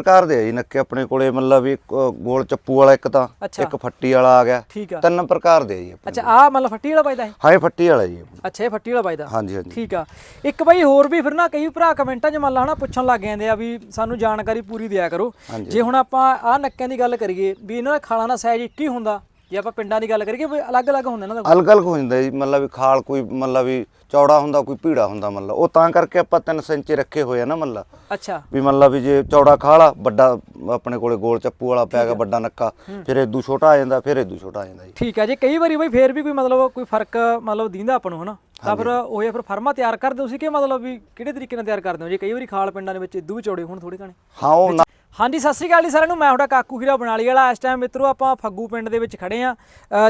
ਪ੍ਰਕਾਰ ਦੇ ਆ ਜੀ ਨੱਕੇ ਆਪਣੇ ਕੋਲੇ ਮਤਲਬ ਵੀ ਇੱਕ, ਅ, ਗੋਲ ਚੱਪੂ ਵਾਲਾ ਇੱਕ ਤਾਂ ਅੱਛਾ। ਇੱਕ ਫੱਟੀ ਵਾਲਾ ਆ ਗਿਆ। ਠੀਕ ਆ। ਤਿੰਨ ਪ੍ਰਕਾਰ ਦੇ ਆ ਜੀ ਆਪਣੇ ਅੱਛਾ ਆ ਮਤਲਬ ਫੱਟੀ ਵਾਲਾ ਪਾਇਦਾ ਹੈ ਹਾਂ ਇਹ ਫੱਟੀ ਵਾਲਾ ਜੀ। ਅੱਛਾ ਇਹ ਫੱਟੀ ਵਾਲਾ ਪਾਇਦਾ ਹਾਂਜੀ ਹਾਂਜੀ। ਠੀਕ ਆ। ਇੱਕ ਬਾਈ ਹੋਰ ਵੀ ਫਿਰ ਨਾ ਕਈ ਭਰਾ ਕਮੈਂਟਾਂ 'ਚ ਮੰਨ ਲਾ ਹਨਾ ਪੁੱਛਣ ਲੱਗ ਜਾਂਦੇ ਆ ਵੀ ਸਾਨੂੰ ਜਾਣਕਾਰੀ ਪੂਰੀ ਦਿਆ ਕਰੋ। ਹਾਂਜੀ। ਜੇ ਹੁਣ ਆਪਾਂ ਆਹ ਨੱਕਿਆਂ ਦੀ ਗੱਲ ਕਰੀਏ ਵੀ ਇਹਨਾਂ ਦਾ ਖਾਲਾਂ ਦਾ ਸਾਈਜ਼ ਇੱਕ ਹੀ ਹੁੰਦਾ ਜੇ ਆਪਾਂ ਪਿੰਡਾਂ ਦੀ ਗੱਲ ਕਰੀਏ ਵੀ ਅਲੱਗ-ਅਲੱਗ ਹੁੰਦਾ ਇਹਨਾਂ ਦਾ ਅਲੱਗ ਅਲੱਗ ਹੋ ਜਾਂਦਾ ਜੀ ਮਤਲਬ ਵੀ ਖਾਲ ਕੋਈ ਮਤਲਬ ਵੀ ਚੌੜਾ ਹੁੰਦਾ ਕੋਈ ਭੀੜਾ ਹੁੰਦਾ ਮਤਲਬ। ਉਹ ਤਾਂ ਕਰਕੇ ਆਪਾਂ 3 ਸੈਂਚੀ ਰੱਖੇ ਹੋਏ ਆ ਨਾ ਮਤਲਬ। ਅੱਛਾ। ਵੀ ਮਤਲਬ ਵੀ ਜੇ ਚੌੜਾ ਖਾਲਾ ਵੱਡਾ ਆਪਣੇ ਕੋਲੇ ਗੋਲ ਚੱਪੂ ਵਾਲਾ ਪਿਆ ਗਿਆ ਵੱਡਾ ਨੱਕਾ ਫਿਰ ਇਦੂ ਛੋਟਾ ਆ ਜਾਂਦਾ ਫਿਰ ਇਦੂ ਛੋਟਾ ਆ ਜਾਂਦਾ ਜੀ। ਠੀਕ ਆ ਜੇ ਕਈ ਵਾਰੀ ਬਈ ਫੇਰ ਵੀ ਕੋਈ ਮਤਲਬ ਕੋਈ ਫ਼ਰਕ ਮਤਲਬ ਦੀਂਦਾ ਆਪਾਂ ਨੂੰ ਹਨਾ? ਤਾਂ ਫਿਰ ਉਹ ਜਾਂ ਫਿਰ ਫਰਮਾ ਤਿਆਰ ਕਰਦੇ ਹੋ ਸੀ ਕਿ ਮਤਲਬ ਵੀ ਕਿਹੜੇ ਤਰੀਕੇ ਨਾਲ ਤਿਆਰ ਕਰਦੇ ਹੋ? ਜੇ ਕਈ ਵਾਰੀ ਖਾਲ ਪਿੰਡਾਂ ਦੇ ਵਿੱਚ ਇਦੂ ਵੀ ਚੌੜੇ ਹੋਣ ਥੋੜੇ ਘਣੇ? ਹਾਂ ਉਹ ਹਾਂਜੀ ਸਤਿ ਸ਼੍ਰੀ ਅਕਾਲ ਜੀ ਸਾਰਿਆਂ ਨੂੰ। ਮੈਂ ਤੁਹਾਡਾ ਕਾਕੂ ਹੀਰਾ ਬਨਾਲੀ ਵਾਲਾ। ਇਸ ਟਾਈਮ ਮਿੱਤਰੋ ਆਪਾਂ ਫੱਗੂ ਪਿੰਡ ਦੇ ਵਿੱਚ ਖੜੇ ਆ।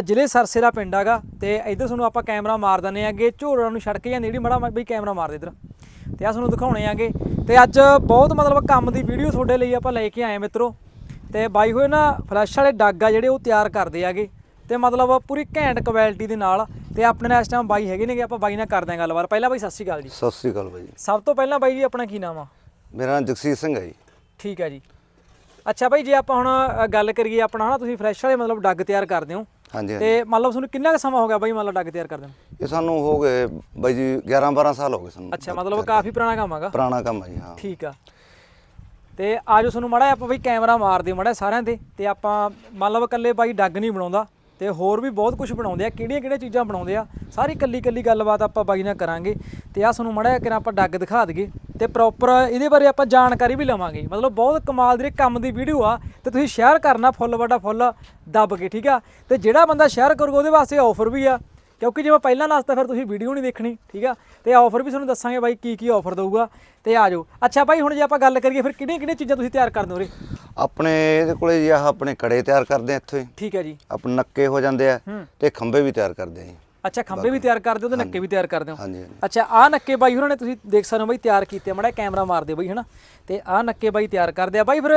ਜ਼ਿਲ੍ਹੇ ਸਰਸੇ ਦਾ ਪਿੰਡ ਹੈਗਾ ਤੇ ਇੱਧਰ ਤੁਹਾਨੂੰ ਆਪਾਂ ਕੈਮਰਾ ਮਾਰ ਦਿੰਨੇ ਆਗੇ ਝੋਰਾਂ ਨੂੰ ਛੱਡ ਕੇ ਜਾਂਦੀ ਜਿਹੜੀ ਮੜਾ ਬਈ ਕੈਮਰਾ ਮਾਰ ਦੇ ਇੱਧਰ। ਤੇ ਆ ਤੁਹਾਨੂੰ ਦਿਖਾਉਣੇ ਆਗੇ ਤੇ ਅੱਜ ਬਹੁਤ ਮਤਲਬ ਕੰਮ ਦੀ ਵੀਡੀਓ ਤੁਹਾਡੇ ਲਈ ਆਪਾਂ ਲੈ ਕੇ ਆਏ ਮਿੱਤਰੋ। ਤੇ ਬਾਈ ਹੋਏ ਨਾ ਫਲੈਸ਼ ਵਾਲੇ ਡੱਗ ਆ ਜਿਹੜੇ ਉਹ ਤਿਆਰ ਕਰਦੇ ਆਗੇ ਤੇ ਮਤਲਬ ਪੂਰੀ ਘੈਂਟ ਕੁਆਲਿਟੀ ਦੇ ਨਾਲ ਤੇ ਆਪਣੇ ਨਾਲ ਇਸ ਟਾਈਮ ਬਾਈ ਹੈਗੇ ਨੇਗੇ ਆਪਾਂ ਬਾਈ ਨਾਲ ਕਰਦੇ ਆਂ ਗੱਲਬਾਤ। ਪਹਿਲਾਂ ਬਾਈ ਸਤਿ ਸ਼੍ਰੀ ਅਕਾਲ ਜੀ। ਸਤਿ ਸ੍ਰੀ ਅਕਾਲ ਬਾਈ। ਸਭ ਤੋਂ ਪਹਿਲਾਂ ਬਾਈ ਜੀ ਆਪਣਾ ਕੀ ਨਾਮ ਆ? ਮੇਰਾ ਨਾਮ ਜਗਸੀਰ ਸਿੰਘ ਹੈ ਜੀ। ਠੀਕ ਹੈ ਜੀ। ਅੱਛਾ ਭਾਈ ਜੇ ਆਪਾਂ ਹੁਣ ਗੱਲ ਕਰੀਏ ਆਪਣਾ ਹਨਾ ਤੁਸੀਂ ਫਰੈਸ਼ ਵਾਲੇ ਮਤਲਬ ਡੱਗ ਤਿਆਰ ਕਰਦੇ ਹੋ। ਹਾਂਜੀ ਹਾਂਜੀ ਤੇ ਮੰਨ ਲਓ ਤੁਹਾਨੂੰ ਕਿੰਨਾ ਕੁ ਸਮਾਂ ਹੋ ਗਿਆ ਬਾਈ ਮੰਨ ਲਓ ਡੱਗ ਤਿਆਰ ਕਰਦੇ ਨੂੰ? ਇਹ ਸਾਨੂੰ ਹੋ ਗਏ ਬਾਈ ਜੀ 11 12 ਸਾਲ ਹੋ ਗਏ ਸਾਨੂੰ ਅੱਛਾ ਮਤਲਬ ਕਾਫੀ ਪੁਰਾਣਾ ਕੰਮ ਹੈਗਾ। ਪੁਰਾਣਾ ਕੰਮ ਹੈ ਜੀ ਹਾਂ। ਠੀਕ ਆ। ਤੇ ਆਜੋ ਤੁਹਾਨੂੰ ਮੜਾ ਆਪਾਂ ਬਈ ਕੈਮਰਾ ਮਾਰ ਦਿਓ ਮੜਾ ਸਾਰਿਆਂ ਤੇ ਤੇ ਆਪਾਂ ਮੰਨ ਲਓ ਇਕੱਲੇ ਬਾਈ ਡੱਗ ਨਹੀਂ ਬਣਾਉਂਦਾ। ਤੇ ਹੋਰ ਵੀ ਬਹੁਤ ਕੁਝ ਬਣਾਉਂਦੇ ਆ, ਕਿਹੜੀਆਂ ਕਿਹੜੀਆਂ ਚੀਜ਼ਾਂ ਬਣਾਉਂਦੇ ਆ, ਸਾਰੀ ਕੱਲੀ ਕੱਲੀ ਗੱਲਬਾਤ ਆਪਾਂ ਬਾਈ ਨਾਲ ਕਰਾਂਗੇ ਤੇ ਆ ਤੁਹਾਨੂੰ ਮੜਾ ਕਿ ਆਪਾਂ ਡੱਗ ਦਿਖਾ ਦਈਏ ਤੇ ਪ੍ਰੋਪਰ ਇਹਦੇ ਬਾਰੇ ਆਪਾਂ ਜਾਣਕਾਰੀ ਵੀ ਲਵਾਂਗੇ। ਮਤਲਬ ਬਹੁਤ ਕਮਾਲ ਦੇ ਕੰਮ ਦੀ ਵੀਡੀਓ ਆ, ਤੇ ਤੁਸੀਂ ਸ਼ੇਅਰ ਕਰਨਾ, ਫੁੱਲ ਵੱਡਾ ਫੁੱਲ ਦੱਬ ਕੇ, ਠੀਕ ਆ? ਤੇ ਜਿਹੜਾ ਬੰਦਾ ਸ਼ੇਅਰ ਕਰੂਗਾ, ਉਹਦੇ ਵਾਸਤੇ ਆਫਰ ਵੀ ਆ। ਕਿਉਂਕਿ ਜੇ ਮੈਂ ਪਹਿਲਾਂ ਦੱਸਤਾ ਫਿਰ ਤੁਸੀਂ ਵੀਡੀਓ ਨਹੀਂ ਦੇਖਣੀ ਠੀਕ ਆ? ਤੇ ਆਫਰ ਵੀ ਤੁਹਾਨੂੰ ਦੱਸਾਂਗੇ ਬਾਈ ਕੀ ਕੀ ਆਫਰ ਦਊਗਾ। ਤੇ ਆ ਜਾਓ। ਅੱਛਾ ਬਾਈ ਹੁਣ ਜੇ ਆਪਾਂ ਗੱਲ ਕਰੀਏ ਫਿਰ ਕਿਹੜੀਆਂ ਕਿਹੜੀਆਂ ਚੀਜ਼ਾਂ ਤੁਸੀਂ ਤਿਆਰ ਕਰਦੇ ਹੋ ਰੇ ਆਪਣੇ ਇਹਦੇ ਕੋਲੇ ਜੀ ਆਹ ਆਪਣੇ ਕੜੇ ਤਿਆਰ ਕਰਦੇ ਆ ਇੱਥੇ ਠੀਕ ਹੈ ਜੀ। ਆਪਣੇ ਨੱਕੇ ਹੋ ਜਾਂਦੇ ਆ। ਤੇ ਖੰਭੇ ਵੀ ਤਿਆਰ ਕਰਦੇ ਆ ਜੀ। ਅੱਛਾ ਖੰਭੇ ਵੀ ਤਿਆਰ ਕਰਦੇ ਹੋ ਤੇ ਨੱਕੇ ਵੀ ਤਿਆਰ ਕਰਦੇ ਹੋ? ਹਾਂਜੀ ਹਾਂਜੀ। ਅੱਛਾ ਆ ਨੱਕੇ ਬਾਈ ਹੋਰਾਂ ਨੇ ਤੁਸੀਂ ਦੇਖ ਸਕਦੇ ਹੋ ਬਾਈ ਤਿਆਰ ਕੀਤੇ ਮੜਾ ਕੈਮਰਾ ਮਾਰਦੇ ਬਾਈ ਹਨਾ? ਤੇ ਆ ਨੱਕੇ ਬਾਈ ਤਿਆਰ ਕਰਦੇ ਆ। ਬਾਈ ਫਿਰ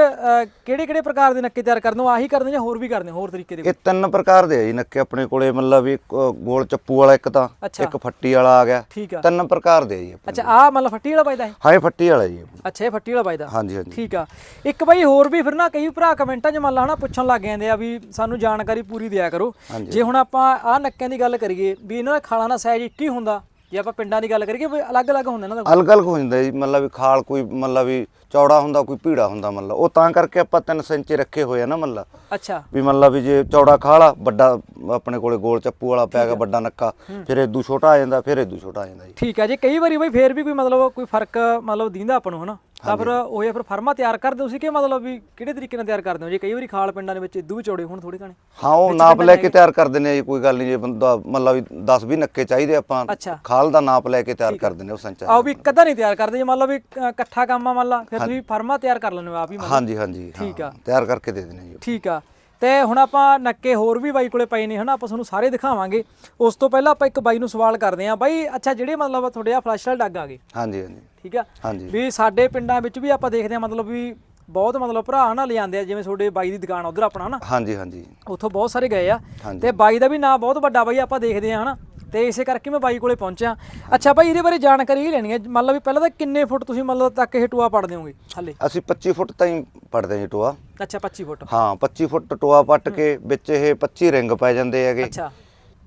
ਕਿਹੜੇ ਕਿਹੜੇ ਪ੍ਰਕਾਰ ਦੇ ਨੱਕੇ ਤਿਆਰ ਕਰਦੇ ਹੋ? ਆਹੀ ਕਰਦੇ ਜਾਂ ਹੋਰ ਵੀ ਕਰਦੇ ਹੋ ਹੋਰ ਤਰੀਕੇ ਦੇ ਇਹ ਤਿੰਨ ਪ੍ਰਕਾਰ ਦੇ ਆ ਜੀ ਨੱਕੇ ਆਪਣੇ ਕੋਲੇ ਮਤਲਬ ਵੀ ਇੱਕ, ਅ, ਗੋਲ ਚੱਪੂ ਵਾਲਾ ਇੱਕ ਤਾਂ ਅੱਛਾ। ਇੱਕ ਫੱਟੀ ਵਾਲਾ ਆ ਗਿਆ। ਠੀਕ ਆ। ਤਿੰਨ ਪ੍ਰਕਾਰ ਦੇ ਆ ਜੀ ਆਪਣੇ। ਅੱਛਾ ਆ ਮਤਲਬ ਫੱਟੀ ਵਾਲਾ ਪਾਇਦਾ ਹੈ ਹਾਂ ਇਹ ਫੱਟੀ ਵਾਲਾ ਜੀ। ਆਪਣਾ। ਅੱਛਾ ਇਹ ਫੱਟੀ ਵਾਲਾ ਪਾਇਦਾ। ਹਾਂਜੀ ਹਾਂਜੀ। ਠੀਕ ਆ। ਇੱਕ ਬਾਈ ਹੋਰ ਵੀ ਫਿਰ ਨਾ ਕਈ ਭਰਾ ਕਮੈਂਟਾਂ 'ਚ ਮੰਨ ਲਾ ਹਨਾ ਪੁੱਛਣ ਲੱਗ ਜਾਂਦੇ ਆ ਵੀ ਸਾਨੂੰ ਜਾਣਕਾਰੀ ਪੂਰੀ ਦਿਆ ਕਰੋ। ਜੇ ਹੁਣ ਆਪਾਂ ਆਹ ਨੱਕਿਆਂ ਦੀ ਗੱਲ ਕਰੀਏ ਵੀ ਇਹਨਾਂ ਦਾ ਖਾਲਾਂ ਦਾ ਸਾਈਜ਼ ਇੱਕ ਹੀ ਹੁੰਦਾ ਜੇ ਆਪਾਂ ਪਿੰਡਾਂ ਦੀ ਗੱਲ ਕਰੀਏ ਵੀ ਅਲੱਗ-ਅਲੱਗ ਹੁੰਦਾ ਇਹਨਾਂ ਦਾ ਅਲੱਗ ਹੋ ਜਾਂਦਾ ਜੀ ਮਤਲਬ ਵੀ ਖਾਲ ਕੋਈ ਮਤਲਬ ਵੀ ਚੌੜਾ ਹੁੰਦਾ ਕੋਈ ਭੀੜਾ ਹੁੰਦਾ ਮਤਲਬ। ਉਹ ਤਾਂ ਕਰਕੇ ਆਪਾਂ 3 ਸੈਂਚੀ ਰੱਖੇ ਹੋਏ ਆ ਨਾ ਮਤਲਬ। ਅੱਛਾ। ਵੀ ਮਤਲਬ ਵੀ ਜੇ ਚੌੜਾ ਖਾਲਾ ਵੱਡਾ ਆਪਣੇ ਕੋਲੇ ਗੋਲ ਚੱਪੂ ਵਾਲਾ ਪਿਆ ਗਿਆ ਵੱਡਾ ਨੱਕਾ ਫਿਰ ਇਦੂ ਛੋਟਾ ਆ ਜਾਂਦਾ ਫਿਰ ਇਦੂ ਛੋਟਾ ਆ ਜਾਂਦਾ ਜੀ। ਠੀਕ ਆ ਜੇ ਕਈ ਵਾਰੀ ਬਈ ਫੇਰ ਵੀ ਕੋਈ ਮਤਲਬ ਕੋਈ ਫ਼ਰਕ ਮਤਲਬ ਦੀਂਦਾ ਆਪਾਂ ਨੂੰ ਹਨਾ? ਤਾਂ ਫਿਰ ਉਹ ਫਿਰ ਫਰਮਾ ਤਿਆਰ ਕਰਦੇ ਹੋ ਸੀ ਕਿ ਮਤਲਬ ਵੀ ਕਿਹੜੇ ਤਰੀਕੇ ਨਾਲ ਤਿਆਰ ਕਰਦੇ ਹੋ? ਜੇ ਕਈ ਵਾਰੀ ਖਾਲ ਪਿੰਡਾਂ ਦੇ ਵਿੱਚ ਇਦੂ ਵੀ ਚੌੜੇ ਹੋਣ ਥੋੜੇ ਘਣੇ? ਹਾਂ ਉਹ ਨਾਪ ਲੈ ਕੇ ਤਿਆਰ ਕਰ ਦਿੰਦੇ ਆ ਜੀ ਕੋਈ ਗੱਲ ਨਹੀਂ ਜੇ ਬੰਦਾ ਮਤਲਬ ਵੀ 10 20 ਨੱਕੇ ਚਾਹੀਦੇ ਆਪਾਂ ਖਾਲ ਦਾ ਨਾਪ ਲੈ ਕੇ ਤਿਆਰ ਕਰ ਦਿੰਦੇ ਆ ਉਹ ਸੰਚਾਰ ਆਓ ਵੀ ਅੱਧਾ ਨਹੀਂ ਤਿਆਰ ਕਰਦੇ ਜੇ ਮੰਨ ਲਓ ਵੀ ਇਕੱਠਾ ਕੰਮ ਆ ਮੰਨ ਲਾ ਫਿਰ ਤੁਸੀਂ ਫਰਮਾ ਤਿਆਰ ਕਰ ਹੋ ਆਪ ਹੀ। ਹਾਂਜੀ ਹਾਂਜੀ ਠੀਕ ਆ। ਤਿਆਰ ਕਰਕੇ ਦੇ ਦਿੰਦੇ ਆ ਜੀ। ਠੀਕ ਆ। ਤੇ ਹੁਣ ਆਪਾਂ ਨੱਕੇ ਹੋਰ ਵੀ ਬਾਈ ਕੋਲੇ ਪਏ ਨੇ ਹਨਾ? ਆਪਾਂ ਤੁਹਾਨੂੰ ਸਾਰੇ ਦਿਖਾਵਾਂਗੇ। ਉਸ ਤੋਂ ਪਹਿਲਾਂ ਆਪਾਂ ਇੱਕ ਬਾਈ ਨੂੰ ਸਵਾਲ ਕਰਦੇ ਆਂ ਬਾਈ ਅੱਛਾ ਜਿਹੜੇ ਮਤਲਬ ਤੁਹਾਡੇ ਆ ਫਲੈਸ਼ ਡੱਗ ਆ ਗਏ? ਹਾਂਜੀ ਹਾਂਜੀ। ਠੀਕ ਆ? ਹਾਂਜੀ। ਵੀ ਸਾਡੇ ਪਿੰਡਾਂ ਵਿੱਚ ਵੀ ਆਪਾਂ ਦੇਖਦੇ ਆ ਮਤਲਬ ਵੀ ਬਹੁਤ ਮਤਲਬ ਭਰਾ ਹਨਾ ਲਿਆਂਦੇ ਆ ਜਿਵੇਂ ਤੁਹਾਡੇ ਬਾਈ ਦੀ ਦੁਕਾਨ ਉਧਰ ਆਪਣਾ ਹਨਾ? ਹਾਂਜੀ ਹਾਂਜੀ। ਉੱਥੋਂ ਬਹੁਤ ਸਾਰੇ ਗਏ ਆ। ਤੇ ਬਾਈ ਦਾ ਵੀ ਨਾਮ ਬਹੁਤ ਵੱਡਾ ਬਾਈ ਆਪਾਂ ਦੇਖਦੇ ਆ ਹਨਾ? ਤੇ ਇਸੇ ਕਰਕੇ ਮੈਂ ਬਾਈ ਕੋਲੇ ਪਹੁੰਚਿਆ। ਅੱਛਾ ਬਾਈ ਇਹਦੇ ਬਾਰੇ ਜਾਣਕਾਰੀ ਇਹ ਲੈਣੀ ਹੈ। ਮੰਨ ਲਓ ਵੀ ਪਹਿਲਾਂ ਤਾਂ ਕਿੰਨੇ ਫੁੱਟ ਤੁਸੀਂ ਮੰਨ ਲਓ ਤੱਕ ਇਹ ਟੂਆ ਪੜਦੇ ਹੋਗੇ ਹਾਲੇ? ਅਸੀਂ 25 ਫੁੱਟ ਤਾਈਂ ਪੜਦੇ ਜੀ ਟੋਆ। ਅੱਛਾ 25 ਫੁੱਟ। ਹਾਂ 25 ਫੁੱਟ ਟੋਆ ਪੱਟ ਕੇ ਵਿੱਚ ਇਹ 25 ਰਿੰਗ ਪੈ ਜਾਂਦੇ ਹੈਗੇ। ਅੱਛਾ।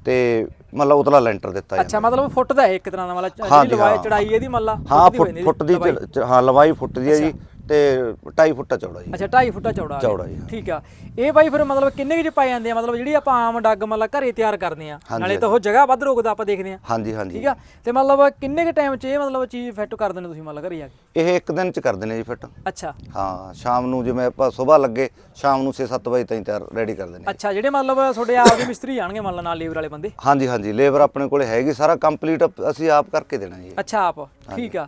ਤੇ ਮਤਲਬ ਉਤਲਾ ਲੈਂਟਰ ਦਿੱਤਾ ਜਾਂਦਾ। ਅੱਛਾ ਮਤਲਬ ਫੁੱਟ ਦਾ ਹੈ ਇੱਕ ਤਰ੍ਹਾਂ ਦਾ ਮਤਲਬ ਜਿਹੜੀ ਲਵਾਈ ਹਾਂ। ਚੜਾਈ ਇਹਦੀ ਮੰਨ ਲਾ ਹਾਂ ਫੁੱਟ ਦੀ ਹੋ ਹਾਂ ਲੰਬਾਈ ਫੁੱਟ ਦੀ ਹੈ ਜੀ। ਤੇ 2.5 ਫੁੱਟ ਚੌੜਾ ਜੀ। ਅੱਛਾ 2.5 ਫੁੱਟਾ ਚੌੜਾ। ਚੌੜਾ ਜੀ, ਹਾਂ। ਠੀਕ ਆ। ਇਹ ਬਾਈ ਫਿਰ ਮਤਲਬ ਕਿੰਨੇ ਕੁ ਚ ਪਾਏ ਜਾਂਦੇ ਆ? ਮਤਲਬ ਜਿਹੜੀ ਆਪਾਂ ਆਮ ਡੱਗ ਮਤਲਬ ਘਰੇ ਤਿਆਰ ਕਰਦੇ ਆ। ਹਾਂਜੀ, ਨਾਲੇ ਤਾਂ ਉਹ ਜਗ੍ਹਾ ਵੱਧ ਰੋਕਦਾ ਆਪਾਂ ਦੇਖਦੇ ਆ। ਹਾਂਜੀ ਹਾਂਜੀ। ਠੀਕ ਆ। ਤੇ ਮਤਲਬ ਕਿੰਨੇ ਕੁ ਟਾਈਮ ਚ ਇਹ ਮਤਲਬ ਚੀਜ਼ ਫਿੱਟ ਕਰ ਦਿੰਦੇ ਤੁਸੀਂ ਮਤਲਬ ਘਰੇ ਆ ਕੇ? ਇਹ ਇੱਕ ਦਿਨ ਚ ਕਰ ਦਿੰਦੇ ਜੀ ਫਿੱਟ ਅੱਛਾ। ਹਾਂ ਸ਼ਾਮ ਨੂੰ ਜਿਵੇਂ ਆਪਾਂ ਸਵੇਰ ਲੱਗੇ ਸ਼ਾਮ ਨੂੰ 6-7 ਵਜੇ ਤਾਈਂ ਤਿਆਰ ਰੈਡੀ ਕਰ ਦਿੰਦੇ ਅੱਛਾ ਜਿਹੜੇ ਮਤਲਬ ਤੁਹਾਡੇ ਆਪ ਦੇ ਮਿਸਤਰੀ ਆਣਗੇ ਮੰਨ ਲਾ ਨਾਲ ਲੇਬਰ ਵਾਲੇ ਬੰਦੇ? ਹਾਂਜੀ ਹਾਂਜੀ। ਲੇਬਰ ਆਪਣੇ ਕੋਲੇ ਹੈਗੀ ਸਾਰਾ ਕੰਪਲੀਟ ਅਸੀਂ ਆਪ ਕਰਕੇ ਦੇਣਾ ਜੀ। ਅੱਛਾ ਆਪ। ਠੀਕ ਆ।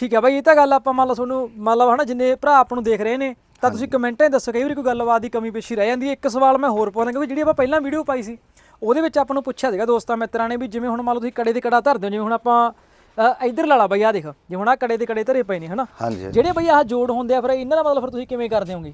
ਠੀਕ ਆ ਬਾਈ ਇਹ ਤਾਂ ਗੱਲ ਆਪਾਂ ਮੰਨ ਲਾ ਤੁਹਾਨੂੰ ਮੰਨ ਲਓ ਹਨਾ ਜਿੰਨੇ ਭਰਾ ਆਪ ਨੂੰ ਦੇਖ ਰਹੇ ਨੇ ਤਾਂ ਤੁਸੀਂ ਕਮੈਂਟਾਂ 'ਚ ਦੱਸੋ ਕਈ ਵਾਰੀ ਕੋਈ ਗੱਲਬਾਤ ਦੀ ਕਮੀ ਪੇਸ਼ੀ ਰਹਿ ਜਾਂਦੀ ਹੈ। ਇੱਕ ਸਵਾਲ ਮੈਂ ਹੋਰ ਪਾਉਣਾ ਕਿ ਜਿਹੜੀ ਆਪਾਂ ਪਹਿਲਾਂ ਵੀਡੀਓ ਪਾਈ ਸੀ ਉਹਦੇ ਵਿੱਚ ਆਪਾਂ ਨੂੰ ਪੁੱਛਿਆ ਸੀਗਾ ਦੋਸਤਾਂ ਮਿੱਤਰਾਂ ਨੇ ਵੀ ਜਿਵੇਂ ਹੁਣ ਮੰਨ ਲਓ ਤੁਸੀਂ ਕੜੇ ਦੇ ਕੜਾ ਧਰਦੇ ਹੋ ਜਿਵੇਂ ਹੁਣ ਆਪਾਂ ਇੱਧਰ ਲਾ ਲਾ ਬਈ ਆ ਦੇਖ ਜਿਵੇਂ ਹੁਣ ਆ ਕੜੇ ਦੇ ਕੜੇ ਧਰੇ ਪਏ ਨੇ ਹਨਾ? ਜਿਹੜੇ ਬਈ ਆਹ ਜੋੜ ਹੁੰਦੇ ਆ ਫਿਰ ਇਹਨਾਂ ਦਾ ਮਤਲਬ ਫਿਰ ਤੁਸੀਂ ਕਿਵੇਂ ਕਰਦੇ ਹੋਗੇ?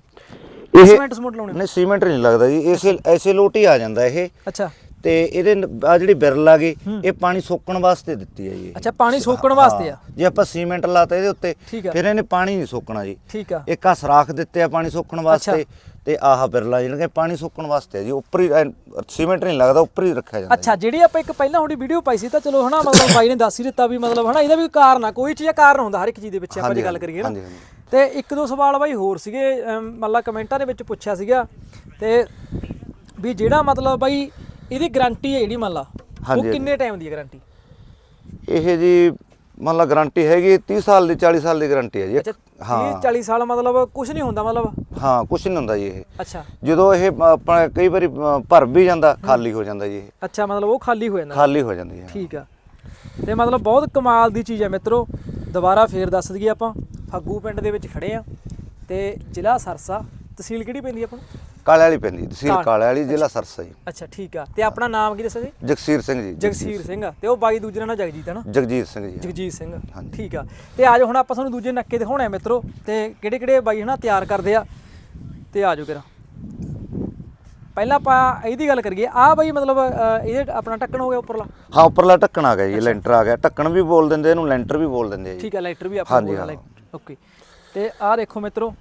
ਇਹ ਸੀਮੈਂਟ ਸਮੂਟ ਲਾਉਣੇ ਨਹੀਂ ਸੀਮੈਂਟ ਨਹੀਂ ਲੱਗਦਾ ਜੀ ਐਸੇ ਐਸੇ ਲੋਟ ਹੀ ਆ ਜਾਂਦਾ ਇਹ। ਅੱਛਾ। ਤੇ ਇਹਦੇ ਆ ਜਿਹੜੀ ਬਿਰਲ ਆ ਗਈ ਇਹ ਪਾਣੀ ਸੋਕਣ ਵਾਸਤੇ ਦਿੱਤੀ ਹੈ ਜੀ। ਅੱਛਾ ਪਾਣੀ ਸੋਕਣ ਵਾਸਤੇ ਆ ਜੇ ਆਪਾਂ ਸੀਮੈਂਟ ਲਾਤਾ ਇਹਦੇ ਉੱਤੇ। ਫਿਰ ਇਹਨੇ ਪਾਣੀ ਨਹੀਂ ਸੋਕਣਾ ਜੀ ਠੀਕ ਆ ਇੱਕ ਆ ਸਰਾਖ ਦਿੱਤੇ ਆ ਪਾਣੀ ਸੋਕਣ ਵਾਸਤੇ ਤੇ ਆਹ ਬਿਰਲਾ ਜਿਹੜੇ ਪਾਣੀ ਸੋਕਣ ਵਾਸਤੇ ਜੀ ਉੱਪਰ ਹੀ ਸੀਮੈਂਟ ਨਹੀਂ ਲੱਗਦਾ ਉੱਪਰ ਹੀ ਰੱਖਿਆ ਜਾਂਦਾ। ਅੱਛਾ ਜਿਹੜੀ ਆਪਾਂ ਇੱਕ ਪਹਿਲਾਂ ਹੁਣੀ ਵੀਡੀਓ ਪਾਈ ਸੀ ਤਾਂ ਚਲੋ ਹਨਾ ਮਤਲਬ ਬਾਈ ਨੇ ਦੱਸ ਹੀ ਦਿੱਤਾ ਵੀ ਮਤਲਬ ਹਨਾ ਇਹਦਾ ਵੀ ਕਾਰਨ ਆ ਕੋਈ ਚੀਜ਼ ਕਾਰਨ ਹੁੰਦਾ ਹਰ ਇੱਕ ਚੀਜ਼ ਦੇ ਵਿੱਚ ਆਪਾਂ ਜੇ ਗੱਲ ਕਰੀਏ ਨਾ। ਤੇ ਇੱਕ ਦੋ ਸਵਾਲ ਬਾਈ ਹੋਰ ਸੀਗੇ ਮਤਲਬ ਕਮੈਂਟਾਂ ਦੇ ਵਿੱਚ ਪੁੱਛਿਆ ਸੀਗਾ ਤੇ ਵੀ ਜਿਹੜਾ ਮਤਲਬ ਬਾਈ ਇਹਦੀ ਗਾਰੰਟੀ ਹੈ ਜਿਹੜੀ ਮੰਨ ਲਾ। ਉਹ ਹਾਂਜੀ। ਕਿੰਨੇ ਟਾਈਮ ਦੀ ਹੈ ਗਾਰੰਟੀ ਇਹ ਜੀ ਮੰਨ ਲਾ ਗਾਰੰਟੀ ਹੈਗੀ 30 ਸਾਲ ਦੀ 40 ਸਾਲ ਦੀ ਗਾਰੰਟੀ ਹੈ ਜੀ। ਅੱਛਾ ਹਾਂ। 30 40 ਸਾਲ ਮਤਲਬ ਕੁਝ ਨਹੀਂ ਹੁੰਦਾ ਮਤਲਬ? ਹਾਂ ਕੁਝ ਨਹੀਂ ਹੁੰਦਾ ਜੀ ਇਹ। ਅੱਛਾ। ਜਦੋਂ ਇਹ ਆਪਣਾ ਕਈ ਵਾਰੀ ਅ, ਭਰ ਵੀ ਜਾਂਦਾ ਖਾਲੀ ਹੋ ਜਾਂਦਾ ਜੀ ਇਹ। ਅੱਛਾ ਮਤਲਬ ਉਹ ਖਾਲੀ ਹੋ ਜਾਂਦਾ। ਖਾਲੀ ਹੋ ਜਾਂਦੀ ਹੈ। ਠੀਕ ਆ। ਤੇ ਮਤਲਬ ਬਹੁਤ ਕਮਾਲ ਦੀ ਚੀਜ਼ ਹੈ ਮਿੱਤਰੋ। ਦੁਬਾਰਾ ਫੇਰ ਦੱਸ ਦਈਏ ਆਪਾਂ ਫੱਗੂ ਪਿੰਡ ਦੇ ਵਿੱਚ ਖੜੇ ਆ। ਤੇ ਜ਼ਿਲ੍ਹਾ ਸਰਸਾ ਤਹਿਸੀਲ ਕਿਹੜੀ ਪੈਂਦੀ ਆਪਾਂ ਨੂੰ? ਕਾਲੇ ਵਾਲੀ ਪੈਂਦੀ ਤਹਿਸੀਲ ਕਾਲ- ਵਾਲੀ ਜ਼ਿਲ੍ਹਾ ਸਰਸਾ ਜੀ। ਅੱਛਾ ਠੀਕ ਆ। ਤੇ ਆਪਣਾ ਨਾਮ ਕੀ ਦੱਸਿਆ ਜੀ? ਜਗਸੀਰ ਸਿੰਘ ਜੀ ਜਗਸੀਰ ਸਿੰਘ। ਤੇ ਉਹ ਬਾਈ ਦੂਜੇ ਦਾ ਨਾਂ ਜਗਜੀਤ ਹੈ ਨਾ? ਜਗਜੀਤ ਸਿੰਘ ਜੀ ਜਗਜੀਤ ਸਿੰਘ। ਠੀਕ ਆ। ਤੇ ਆਜੋ ਹੁਣ ਆਪਾਂ ਤੁਹਾਨੂੰ ਦੂਜੇ ਨੱਕੇ ਦਿਖਾਉਣੇ ਆ ਮਿੱਤਰੋ। ਤੇ ਕਿਹੜੇ ਕਿਹੜੇ ਬਾਈ ਹਨਾ ਤਿਆਰ ਕਰਦੇ ਆ। ਤੇ ਆਜੋ ਕਿਰਾ ਪਹਿਲਾਂ ਆਪਾਂ ਇਹਦੀ ਗੱਲ ਕਰੀਏ। ਆ ਬਾਈ ਮਤਲਬ ਅ, ਇਹਦੇ ਆਪਣਾ ਢੱਕਣ ਹੋ ਗਿਆ ਉੱਪਰਲਾ? ਹਾਂ ਉੱਪਰਲਾ ਢੱਕਣ ਆ ਗਿਆ ਜੀ ਲੈਂਟਰ ਆ ਗਿਆ। ਢੱਕਣ ਵੀ ਬੋਲ ਦਿੰਦੇ ਇਹਨੂੰ ਲੈਂਟਰ ਵੀ ਬੋਲ ਦਿੰਦੇ ਆ ਜੀ। ਠੀਕ ਹੈ ਲਾਈਟਰ ਵੀ ਆਪਾਂ ਹਾਂ। Light okay. ਤੇ ਆਹ ਦੇਖੋ ਮਿੱਤਰੋ।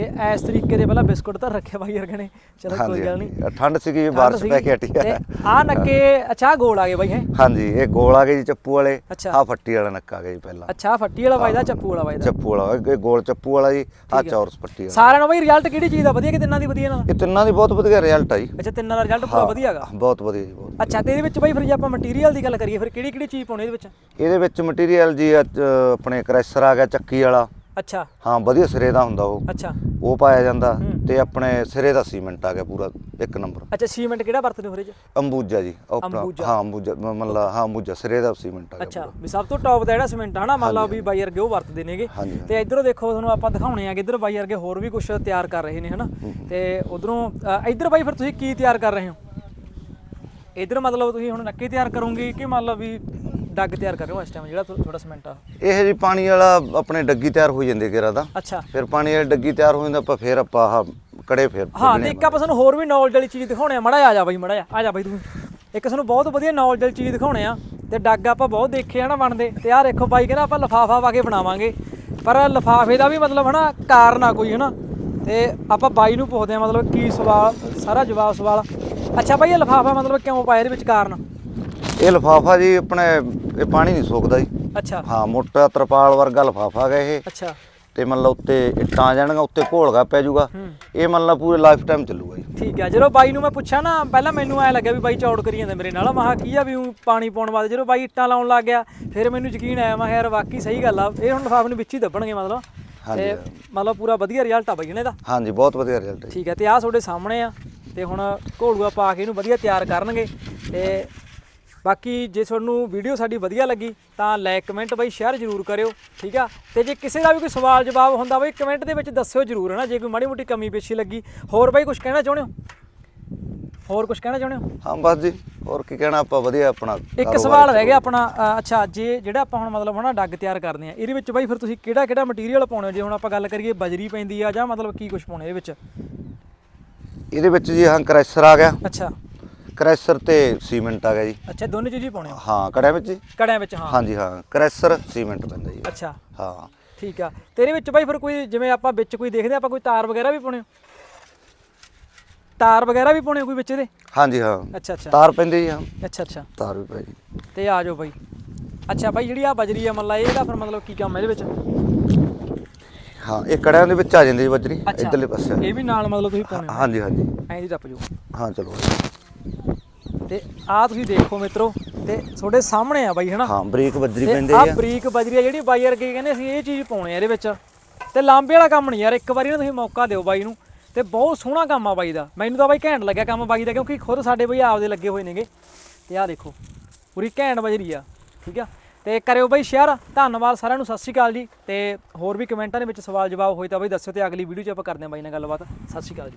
ਇਹ ਇਸ ਤਰੀਕੇ ਦੇ ਪਹਿਲਾਂ ਬਿਸਕੁਟ ਤਾਂ ਰੱਖਿਆ ਬਾਈ ਵਰਗੇ ਨੇ। ਚਲੋ ਕੋਈ ਗੱਲ ਨਹੀਂ। ਠੰਡ ਸੀਗੀ ਬਾਰਿਸ਼ ਪੈ ਕੇ ਹਟੀ ਆ। ਆਹ ਨੱਕੇ ਅੱਛਾ ਗੋਲ ਆ ਗਏ ਬਾਈ ਹੈ? ਹਾਂਜੀ ਇਹ ਗੋਲ ਆ ਗਏ ਜੀ ਚੱਪੂ ਵਾਲੇ। ਆ ਫੱਟੀ ਵਾਲਾ ਨੱਕਾ ਆ ਗਿਆ ਜੀ ਪਹਿਲਾਂ। ਅੱਛਾ ਫੱਟੀ ਵਾਲਾ ਬਾਈ ਦਾ ਚੱਪੂ ਵਾਲਾ ਬਾਈ ਦਾ। ਚੱਪੂ ਵਾਲਾ ਇਹ ਗੋਲ ਚੱਪੂ ਵਾਲਾ ਜੀ ਆ ਆ। ਚੌਰਸ ਪੱਟੀ ਵਾਲਾ। ਸਾਰਿਆਂ ਨੂੰ ਬਾਈ ਰਿਜ਼ਲਟ ਕਿਹੜੀ ਚੀਜ਼ ਦਾ? ਵਧੀਆ ਕਿ ਤਿੰਨਾਂ ਦੀ ਵਧੀਆ ਨਾਲ? ਇਹ ਤਿੰਨਾਂ ਦੀ ਬਹੁਤ ਵਧੀਆ ਰਿਜ਼ਲਟ ਆ ਜੀ। ਅੱਛਾ ਤਿੰਨਾਂ ਦਾ ਰਿਜ਼ਲਟ ਪੂਰਾ ਵਧੀਆ ਹੈਗਾ ਬਹੁਤ ਵਧੀਆ ਜੀ ਬਹੁਤ ਅੱਛਾ ਤੇ ਇਹਦੇ ਵਿੱਚ ਬਾਈ ਫਿਰ ਜੇ ਆਪਾਂ ਮਟੀਰੀਅਲ ਦੀ ਗੱਲ ਕਰੀਏ ਫਿਰ ਕਿਹੜੀ ਕਿਹੜੀ ਚੀਜ਼ ਪਾਉਣੀ ਇਹਦੇ ਵਿੱਚ? ਇਹਦੇ ਵਿੱਚ ਮਟੀਰੀਅਲ ਜੀ ਆ, ਆਪਣੇ ਕ੍ਰੈਸ਼ਰ ਆ ਗਿਆ ਚੱਕੀ ਵਾਲਾ। ਅੱਛਾ। ਹਾਂ ਵਧੀਆ ਸਿਰੇ ਦਾ ਹੁੰਦਾ ਉਹ। ਅੱਛਾ। ਉਹ ਪਾਇਆ ਜਾਂਦਾ। ਤੇ ਆਪਣੇ ਸਿਰੇ ਦਾ ਸੀਮੈਂਟ ਆ ਗਿਆ ਪੂਰਾ ਇੱਕ ਨੰਬਰ। ਅੱਛਾ ਸੀਮੈਂਟ ਕਿਹੜਾ ਵਰਤਦੇ ਹੋ 'ਚ? ਅੰਬੂਜਾ ਜੀ ਉਹ ਆਪਣਾ। ਹਾਂ ਅੰਬੂਜਾ ਮ- ਮਤਲਬ ਹਾਂ ਅੰਬੂਜਾ ਸਿਰੇ ਦਾ ਸੀਮੈਂਟ ਆ ਗਿਆ ਅੱਛਾ। ਵੀ ਸਭ ਤੋਂ ਟੌਪ ਦਾ ਜਿਹੜਾ ਸੀਮੈਂਟ ਆ ਨਾ ਮੰਨ ਲਓ ਵੀ ਬਾਈ ਵਰਗੇ ਉਹ ਵਰਤਦੇ ਨੇਗੇ। ਤੇ ਇਧਰੋਂ ਦੇਖੋ ਤੁਹਾਨੂੰ ਆਪਾਂ ਦਿਖਾਉਣੇ ਆ ਕਿ ਇਧਰ ਬਾਈ ਵਰਗੇ ਹੋਰ ਵੀ ਕੁਝ ਤਿਆਰ ਕਰ ਰਹੇ ਨੇ ਹਨਾ? ਤੇ ਉਧਰੋਂ ਇਧਰ ਬਾਈ ਫਿਰ ਤੁਸੀਂ ਕੀ ਤਿਆਰ ਕਰ ਰਹੇ ਹੋ? ਇਧਰ ਮਤਲਬ ਤੁਸੀਂ ਹੁਣ ਨੱਕੇ ਤਿਆਰ ਕਰੋਗੇ ਕਿ ਮੰਨ ਲਓ ਵੀ ਡੱਗ ਤਿਆਰ ਕਰ ਰਹੇ ਹੋ ਇਸ ਟਾਈਮ ਜਿਹੜਾ ਥੋੜਾ ਸੀਮੈਂਟ ਆ? ਇਹ ਜੀ ਪਾਣੀ ਵਾਲਾ ਆਪਣੇ ਡੱਗੀ ਤਿਆਰ ਹੋ ਜਾਂਦੀ ਗੇਰਾ ਦਾ। ਅੱਛਾ। ਫਿਰ ਪਾਣੀ ਵਾਲੀ ਡੱਗੀ ਤਿਆਰ ਹੋ ਜਾਂਦਾ ਆਪਾਂ ਫਿਰ ਆਪਾਂ ਆਹ ਕੜੇ ਫਿਰ ਹਾਂ ਤੇ ਇੱਕ ਆਪਾਂ। ਤੁਹਾਨੂੰ ਹੋਰ ਵੀ ਨੌਲੇਜ ਵਾਲੀ ਚੀਜ਼ ਦਿਖਾਉਣੇ ਆ। ਮੜਾ ਆ ਜਾ ਬਾਈ ਮੜਾ ਜਾ ਆ ਜਾ ਬਾਈ ਤੂੰ। ਇੱਕ ਤੁਹਾਨੂੰ ਬਹੁਤ ਵਧੀਆ ਨੌਲੇਜ ਵਾਲੀ ਚੀਜ਼ ਦਿਖਾਉਣੇ ਆ ਤੇ ਡੱਗ ਆਪਾਂ ਬਹੁਤ ਦੇਖੇ ਆ ਨਾ ਬਣਦੇ। ਤੇ ਆਹ ਦੇਖੋ ਬਾਈ ਕਹਿੰਦਾ ਆਪਾਂ ਲਫਾਫਾ ਪਾ ਕੇ ਬਣਾਵਾਂਗੇ। ਪਰ ਲਫਾਫੇ ਦਾ ਵੀ ਮਤਲਬ ਹਨਾ ਕਾਰਨ ਆ ਕੋਈ ਹਨਾ। ਤੇ ਆਪਾਂ ਬਾਈ ਨੂੰ ਪੁੱਛਦੇ ਆ ਮਤਲਬ ਕੀ ਸਵਾਲ ਸਾਰਾ ਜਵਾਬ ਸਵਾਲ। ਅੱਛਾ ਬਾਈ ਇਹ ਲਫਾਫਾ ਮਤਲਬ ਕਿਉਂ ਪਾਇਆ ਇਹਦੇ ਵਿੱਚ ਕਾਰਨ? ਇਹ ਲਫਾਫਾ ਜੀ ਆਪਣੇ ਇਹ ਪਾਣੀ ਨਹੀਂ ਸੋਕਦਾ ਜੀ। ਅੱਛਾ। ਹਾਂ ਮੋਟਾ ਤਰਪਾਲ ਵਰਗਾ ਲਫਾਫਾ ਹੈਗਾ ਇਹ। ਅੱਛਾ। ਤੇ ਮੰਨ ਲਓ ਉੱਤੇ ਇੱਟਾਂ ਆ ਜਾਣਗੀਆਂ ਉੱਤੇ ਘੋਲਗਾ ਪੈ ਜਾਊਗਾ। ਇਹ ਮੰਨ ਲਾ ਪੂਰੇ ਲਾਈਫ ਟਾਈਮ ਚੱਲੂਗਾ ਜੀ। ਠੀਕ ਹੈ ਜਦੋਂ ਬਾਈ ਨੂੰ ਮੈਂ ਪੁੱਛਿਆ ਨਾ ਪਹਿਲਾਂ ਮੈਨੂੰ ਐ ਲੱਗਿਆ ਵੀ ਬਾਈ ਚੌੜ ਕਰੀ ਜਾਂਦਾ ਮੇਰੇ ਨਾਲ। ਮਹਾ ਕੀ ਆ ਵੀ ਪਾਣੀ ਪਾਉਣ ਵਾਸਤੇ? ਜਦੋਂ ਬਾਈ ਇੱਟਾਂ ਲਾਉਣ ਲੱਗ ਗਿਆ ਫਿਰ ਮੈਨੂੰ ਯਕੀਨ ਆਇਆ ਮੈਂ ਯਾਰ ਵਾਕਈ ਸਹੀ ਗੱਲ ਆ। ਇਹ ਹੁਣ ਲਿਫਾਫੇ ਨੂੰ ਵਿੱਚ ਹੀ ਦੱਬਣਗੇ ਮਤਲਬ। ਤੇ ਮਤਲਬ ਪੂਰਾ ਵਧੀਆ ਰਿਜ਼ਲਟ ਆ ਬਾਈ ਇਹਨੇ ਦਾ। ਹਾਂਜੀ ਬਹੁਤ ਵਧੀਆ ਰਿਜ਼ਲਟ ਹੈ। ਠੀਕ ਹੈ ਤੇ ਆਹ ਤੁਹਾਡੇ ਸਾਹਮਣੇ ਆ। ਤੇ ਹੁਣ ਘੋੜੂਆ ਪਾ ਕੇ ਇਹਨੂੰ ਵਧੀਆ ਤਿਆਰ ਕਰਨਗੇ। ਤੇ ਬਾਕੀ ਜੇ ਤੁਹਾਨੂੰ ਵੀਡੀਓ ਸਾਡੀ ਵਧੀਆ ਲੱਗੀ ਤਾਂ ਲਾਈਕ ਕਮੈਂਟ ਬਾਈ ਸ਼ੇਅਰ ਜ਼ਰੂਰ ਕਰਿਓ ਠੀਕ ਆ? ਤੇ ਜੇ ਕਿਸੇ ਦਾ ਵੀ ਕੋਈ ਸਵਾਲ ਜਵਾਬ ਹੁੰਦਾ ਬਾਈ ਕਮੈਂਟ ਦੇ ਵਿੱਚ ਦੱਸਿਓ ਜ਼ਰੂਰ ਹਨਾ? ਜੇ ਕੋਈ ਮਾੜੀ ਮੋਟੀ ਕਮੀ ਪੇਸ਼ੀ ਲੱਗੀ ਹੋਰ ਬਾਈ ਕੁਝ ਕਹਿਣਾ ਚਾਹੁੰਦੇ ਹੋ? ਹੋਰ ਕੁਝ ਕਹਿਣਾ ਚਾਹੁੰਦੇ ਹੋ? ਹਾਂ ਬਸ ਜੀ ਹੋਰ ਕੀ ਕਹਿਣਾ ਆਪਾਂ ਵਧੀਆ ਆਪਣਾ ਇੱਕ ਸਵਾਲ ਰਹਿ ਗਿਆ ਆਪਣਾ ਅੱਛਾ ਜੇ ਜਿਹੜਾ ਆਪਾਂ ਹੁਣ ਮਤਲਬ ਹਨਾ ਡੱਗ ਤਿਆਰ ਕਰਦੇ ਆ ਇਹਦੇ ਵਿੱਚ ਬਾਈ ਫਿਰ ਤੁਸੀਂ ਕਿਹੜਾ ਕਿਹੜਾ ਮਟੀਰੀਅਲ ਪਾਉਣੇ ਹੋ? ਜੇ ਹੁਣ ਆਪਾਂ ਗੱਲ ਕਰੀਏ ਬਜਰੀ ਪੈਂਦੀ ਆ ਜਾਂ ਮਤਲਬ ਕੀ ਕੁਝ ਪਾਉਣੇ ਇਹਦੇ ਵਿੱਚ? ਇਹਦੇ ਵਿੱਚ ਜੀ ਹਾਂ ਕ੍ਰੈਸ਼ਰ ਆ ਗਿਆ। ਅੱਛਾ। ਕ੍ਰੈਸ਼ਰ ਤੇ ਸੀਮੈਂਟ ਆ ਗਿਆ ਜੀ। ਅੱਛਾ ਦੋਨੇ ਚੀਜ਼ ਹੀ ਪਾਉਣੇ ਹੋ ਹਾਂ ਕੜਿਆਂ ਵਿੱਚ ਜੀ। ਕੜਿਆਂ ਵਿੱਚ ਹਾਂ। ਹਾਂਜੀ ਹਾਂ ਕ੍ਰੈਸ਼ਰ ਸੀਮੈਂਟ ਪੈਂਦਾ ਜੀ। ਅੱਛਾ। ਹਾਂ। ਠੀਕ ਆ। ਤੇਰੇ ਵਿੱਚ ਬਾਈ ਫਿਰ ਕੋਈ ਜਿਵੇਂ ਆਪਾਂ ਵਿੱਚ ਕੋਈ ਦੇਖਦੇ ਆਪਾਂ ਕੋਈ ਤਾਰ ਵਗੈਰਾ ਵੀ ਪਾਉਣੇ ਹੋ? ਤਾਰ ਵਗੈਰਾ ਵੀ ਪਾਉਣੇ ਹੋ ਕੋਈ ਵਿੱਚ ਇਹਦੇ ਹਾਂਜੀ ਹਾਂ। ਅੱਛਾ ਅੱਛਾ। ਤਾਰ ਪੈਂਦੀ ਜੀ ਹਾਂ। ਅੱਛਾ ਅੱਛਾ। ਤਾਰ ਵੀ ਪੈ ਜੀ ਤੇ ਆ ਜਾਓ ਬਾਈ। ਅੱਛਾ ਬਾਈ ਜਿਹੜੀ ਆ ਬਜਰੀ ਆ ਮੱਲਾ ਇਹਦਾ ਫਿਰ ਮਤਲਬ ਕੀ ਕੰਮ ਹੈ ਇਹਦੇ ਵਿੱਚ? ਹਾਂ ਇਹ ਕੜਿਆਂ ਦੇ ਵਿੱਚ ਆ ਜਾਂਦੀ ਜੀ ਬਜਰੀ ਅੱਛਾ। ਇਧਰਲੇ ਪਾਸੇ। ਇਹ ਵੀ ਨਾਲ ਮਤਲਬ ਤੁਸੀਂ ਪਾਉਣੇ ਹੋ? ਹਾਂਜੀ ਹਾਂਜੀ। ਐਂ ਦੀ ਟੱਪ ਜਾਓ। ਹਾਂ ਚਲੋ। ਤੇ ਆ ਤੁਸੀਂ ਦੇਖੋ ਮਿੱਤਰੋ ਤੇ ਤੁਹਾਡੇ ਸਾਹਮਣੇ ਆ ਬਾਈ ਹਨਾ? ਹਾਂ ਬਰੀਕ ਬਜਰੀ ਪੈਂਦੀ ਆ ਆ। ਬਰੀਕ ਬਜਰੀ ਆ ਜਿਹੜੀ ਬਾਈ ਵਰਗੇ ਕਹਿੰਦੇ ਅਸੀਂ ਇਹ ਚੀਜ਼ ਪਾਉਣੇ ਆ ਇਹਦੇ ਵਿੱਚ। ਤੇ ਲਾਂਬੇ ਵਾਲਾ ਕੰਮ ਨਹੀਂ ਯਾਰ ਇੱਕ ਵਾਰੀ ਨਾ ਤੁਸੀਂ ਮੌਕਾ ਦਿਓ ਬਾਈ ਨੂੰ। ਤੇ ਬਹੁਤ ਸੋਹਣਾ ਕੰਮ ਆ ਬਾਈ ਦਾ। ਮੈਨੂੰ ਤਾਂ ਬਾਈ ਘੈਂਟ ਲੱਗਿਆ ਕੰਮ ਬਾਈ ਦਾ ਕਿਉਂਕਿ ਖੁਦ ਸਾਡੇ ਬਾਈ ਆਪਦੇ ਲੱਗੇ ਹੋਏ ਨੇਗੇ। ਤੇ ਆ ਦੇਖੋ ਪੂਰੀ ਘੈਂਟ ਬਜਰੀ ਆ ਠੀਕ ਆ? ਤੇ ਕਰਿਓ ਬਾਈ ਸ਼ੇਅਰ ਧੰਨਵਾਦ ਸਾਰਿਆਂ ਨੂੰ ਸਤਿ ਸ਼੍ਰੀ ਅਕਾਲ ਜੀ। ਤੇ ਹੋਰ ਵੀ ਕਮੈਂਟਾਂ ਦੇ ਵਿੱਚ ਸਵਾਲ ਜਵਾਬ ਹੋਏ ਤਾਂ ਬਾਈ ਦੱਸਿਓ ਤੇ ਅਗਲੀ ਵੀਡੀਓ 'ਚ ਆਪਾਂ ਕਰਦੇ ਹਾਂ ਬਾਈ ਨਾਲ ਗੱਲਬਾਤ। ਸਤਿ ਸ਼੍ਰੀ ਅਕਾਲ ਜੀ।